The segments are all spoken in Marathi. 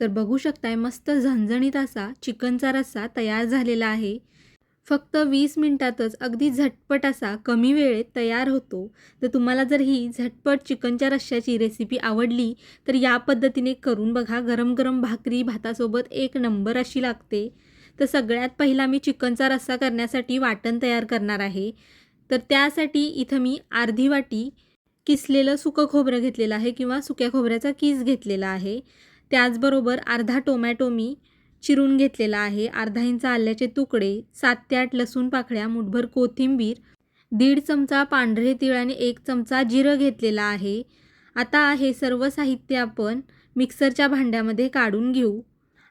तर बघू शकताय मस्त झणझणीत असा चिकनचा रस्सा तयार झालेला आहे. फक्त वीस मिनटातच अगदी झटपट असा कमी वेळेत तयार होतो. तर तुम्हाला जर ही झटपट चिकनच्या रश्श्याची रेसिपी आवडली तर या पद्धतीने करून बघा गरम गरम भाकरी भातासोबत एक नंबर अशी लागते. तर सगळ्यात पहिला मी चिकनचा रस्सा करण्यासाठी वाटण तयार करणार आहे. तर त्यासाठी इथं मी अर्धी वाटी किसलेलं सुकं खोबरं घेतलेलं आहे किंवा सुक्या खोबऱ्याचा किस घेतलेला आहे. त्याचबरोबर अर्धा टोमॅटो मी चिरून घेतलेला आहे. अर्धा इंच आल्याचे तुकडे सात ते आठ लसूण पाकळ्या मुठभर कोथिंबीर दीड चमचा पांढरे तीळ आणि एक चमचा जिरं घेतलेला आहे. आता हे सर्व साहित्य आपण मिक्सरच्या भांड्यामध्ये काढून घेऊ.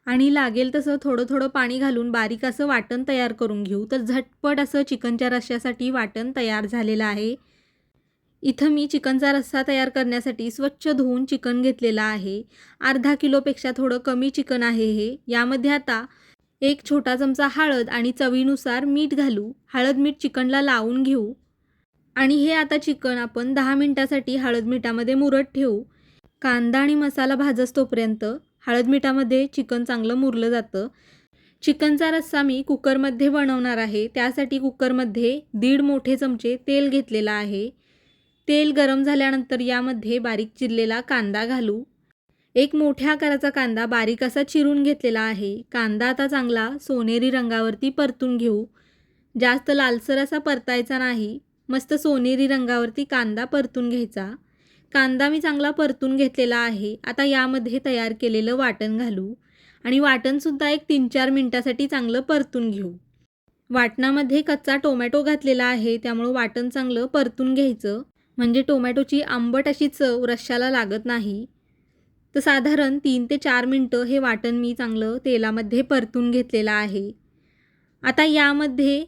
आणि लागेल तसं थोडं थोडं पाणी घालून बारीक असं वाटण तयार करून घेऊ. तर झटपट असं चिकनच्या रश्श्यासाठी वाटण तयार झालेलं आहे. इथं मी चिकनचा रस्सा तयार करण्यासाठी स्वच्छ धुवून चिकन घेतलेलं आहे. अर्धा किलोपेक्षा थोडं कमी चिकन आहे हे. यामध्ये आता एक छोटा चमचा हळद आणि चवीनुसार मीठ घालू. हळद मीठ चिकनला लावून घेऊ. आणि हे आता चिकन आपण दहा मिनटासाठी हळद मिठामध्ये मुरत ठेवू. कांदा आणि मसाला भाजस तोपर्यंत हळद मिठामध्ये चिकन चांगलं मुरलं जातं. चिकनचा रस्सा मी कुकरमध्ये बनवणार आहे. त्यासाठी कुकरमध्ये दीड मोठे चमचे तेल घेतलेलं आहे. तेल गरम झाल्यानंतर यामध्ये बारीक चिरलेला कांदा घालू. एक मोठ्या आकाराचा कांदा बारीक असा चिरून घेतलेला आहे. कांदा आता चांगला सोनेरी रंगावरती परतून घेऊ. जास्त लालसर असा परतायचा नाही. मस्त सोनेरी रंगावरती कांदा परतून घ्यायचा. कांदा मी चांगला परतून घेतलेला आहे. आता यामध्ये तयार केलेलं वाटण घालू. आणि वाटणसुद्धा एक तीन चार मिनटासाठी चांगलं परतून घेऊ. वाटणामध्ये कच्चा टोमॅटो घातलेला आहे. त्यामुळं वाटण चांगलं परतून घ्यायचं. म्हणजे टोमॅटोची आंबट अशी चव रश्श्याला लागत नाही. तर साधारण तीन ते चार मिनटं हे वाटण मी चांगलं तेलामध्ये परतून घेतलेलं आहे. आता यामध्ये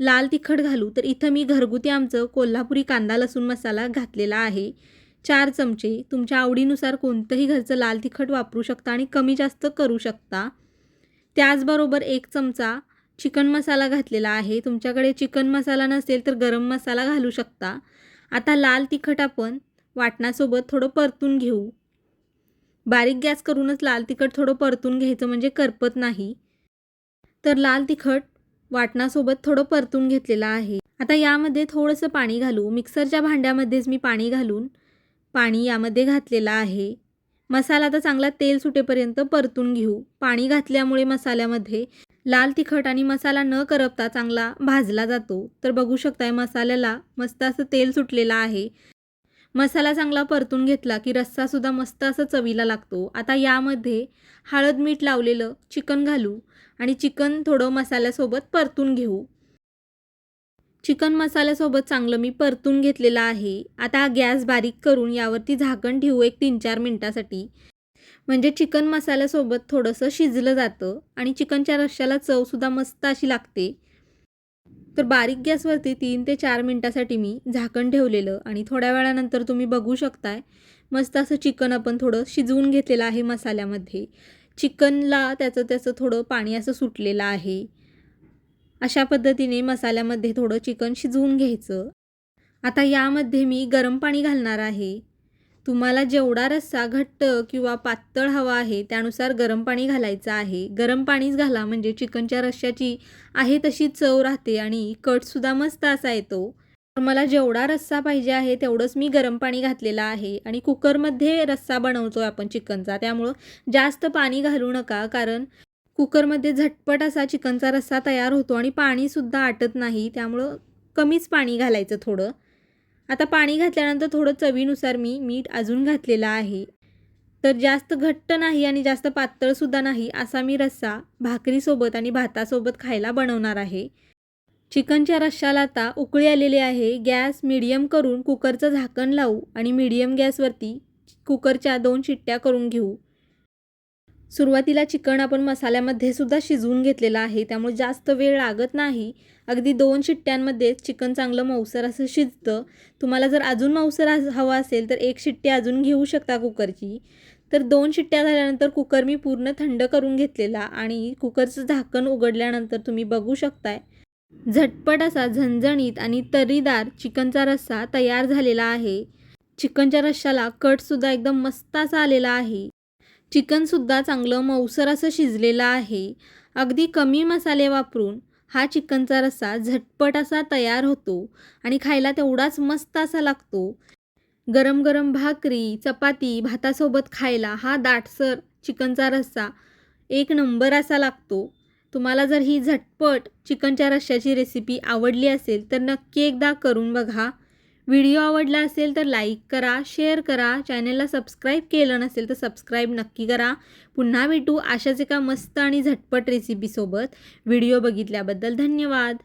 लाल तिखट घालू तर इथं मी घरगुती आमचं कोल्हापुरी कांदा लसूण मसाला घातलेला आहे. चार चमचे. तुमच्या आवडीनुसार कोणतंही घरचं लाल तिखट वापरू शकता आणि कमी जास्त करू शकता. त्याचबरोबर एक चमचा चिकन मसाला घातलेला आहे. तुमच्याकडे चिकन मसाला नसेल तर गरम मसाला घालू शकता. आता लाल तिखट आपण वाटणासोबत थोडं परतून घेऊ. बारीक गॅस करूनच लाल तिखट थोडं परतून घ्यायचं म्हणजे करपत नाही. तर लाल तिखट वाटणासोबत थोडं परतून घेतलेलं आहे. आता यामध्ये थोडंसं पाणी घालू. मिक्सरच्या भांड्यामध्येच मी पाणी घालून पाणी यामध्ये घातलेलं आहे. मसाला आता चांगला तेल सुटेपर्यंत परतून घेऊ. पाणी घातल्यामुळे मसाल्यामध्ये लाल तिखट आणि मसाला न करपता चांगला भाजला जातो. तर बघू शकताय मसाल्याला मस्त असं तेल सुटलेलं आहे. मसाला चांगला परतून घेतला की रस्सासुद्धा मस्त असं चवीला लागतो. आता यामध्ये हळद मीठ लावलेलं चिकन घालू आणि चिकन थोडं मसाल्यासोबत परतून घेऊ. चिकन मसाल्यासोबत चांगलं मी परतून घेतलेलं आहे. आता गॅस बारीक करून यावरती झाकण ठेवू एक तीन चार मिनटासाठी. म्हणजे चिकन मसाल्यासोबत थोडंसं शिजलं जातं आणि चिकनच्या रश्श्याला चवसुद्धा मस्त अशी लागते. तर बारीक गॅसवरती तीन ते चार मिनटासाठी मी झाकण ठेवलेलं आणि थोड्या वेळानंतर तुम्ही बघू शकताय मस्त असं चिकन आपण थोडं शिजवून घेतलेलं आहे मसाल्यामध्ये. चिकनला त्याचं त्याचं थोडं पाणी असं सुटलेलं आहे. अशा पद्धतीने मसाल्यामध्ये थोडं चिकन शिजवून घ्यायचं. आता यामध्ये मी गरम पाणी घालणार आहे. तुम्हाला जेवढा रस्सा घट्ट किंवा पातळ हवा आहे त्यानुसार गरम पाणी घालायचं आहे. गरम पाणीच घाला म्हणजे चिकनच्या रश्श्याची आहे तशी चव राहते आणि कटसुद्धा मस्त असा येतो. तर मला जेवढा रस्सा पाहिजे आहे तेवढंच मी गरम पाणी घातलेलं आहे आणि कुकरमध्ये रस्सा बनवतो आपण चिकनचा. त्यामुळं जास्त पाणी घालू नका कारण कुकरमध्ये झटपट असा चिकनचा रस्सा तयार होतो आणि पाणीसुद्धा आटत नाही त्यामुळं कमीच पाणी घालायचं थोडं. आता पाणी घातल्यानंतर थोडं चवीनुसार मी मीठ अजून घातलेलं आहे. तर जास्त घट्ट नाही आणि जास्त पातळसुद्धा नाही असा मी रस्सा भाकरीसोबत आणि भातासोबत खायला बनवणार आहे. चिकनच्या रश्शाला आता उकळी आलेली आहे. गॅस मिडियम करून कुकरचं झाकण लावू आणि मिडियम गॅसवरती कुकरच्या दोन शिट्ट्या करून घेऊ. सुरुवातीला चिकन आपण मसाल्यामध्ये सुद्धा शिजवून घेतलेलं आहे त्यामुळे जास्त वेळ लागत नाही. अगदी दोन शिट्ट्यांमध्ये चिकन चांगलं मऊसर असं शिजतं. तुम्हाला जर अजून मऊसर हवं असेल तर एक शिट्टी अजून घेऊ शकता कुकरची. तर दोन शिट्ट्या झाल्यानंतर कुकर मी पूर्ण थंड करून घेतलेला आणि कुकरचं झाकण उघडल्यानंतर तुम्ही बघू शकताय. झटपट असा झणझणीत आणि तर्रीदार चिकनचा रस्सा तयार झालेला आहे. चिकनच्या रश्शाला कटसुद्धा एकदम मस्त असा आलेला आहे. चिकनसुद्धा चांगलं मऊसर असं शिजलेलं आहे. अगदी कमी मसाले वापरून हा चिकनचा रस्सा झटपट असा तयार होतो आणि खायला तेवढाच मस्त असा लागतो. गरम गरम भाकरी चपाती भातासोबत खायला हा दाटसर चिकनचा रस्सा एक नंबर असा लागतो. तुम्हाला जर ही झटपट चिकनच्या रश्श्याची रेसिपी आवडली असेल तर नक्की एकदा करून बघा. व्हिडिओ आवडला असेल तर लाईक करा शेअर करा. चॅनलला सबस्क्राईब केलं नसेल तर सबस्क्राईब नक्की करा. पुन्हा भेटू अशाच एका मस्त आणि झटपट रेसिपीसोबत व्हिडिओ बघितल्याबद्दल धन्यवाद.